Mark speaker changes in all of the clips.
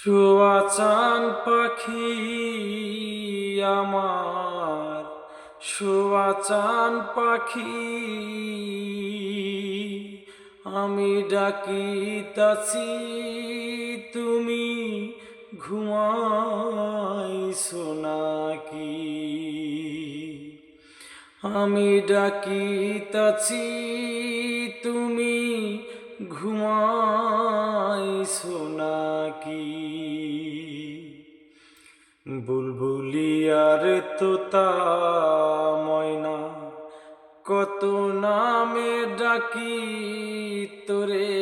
Speaker 1: সুয়াচান পাখি আমার সুয়াচান পাখি আমি ডাকিতাছি, তুমি ঘুমাইছো নাকি? আমি ডাকিতাছি, তুমি ঘুমাইছো নাকি? বুলবুলিয়ার তোতা ময়না কত নামে ডাকি তোরে,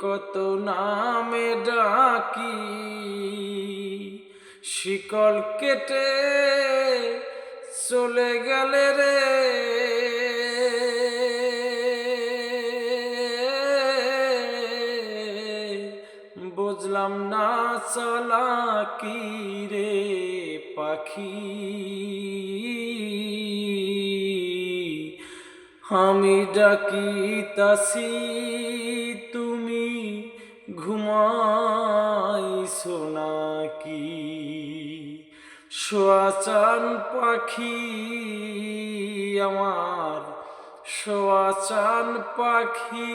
Speaker 1: কত নামে ডাকি। শিকল কেটে চলে গেলে রে বুঝলাম না চলা কি রে পাখি। আমি ডাকিতাছি, তুমি ঘুমাইছো নাকি? সোয়াচান পাখি আমার সোয়াচান পাখি।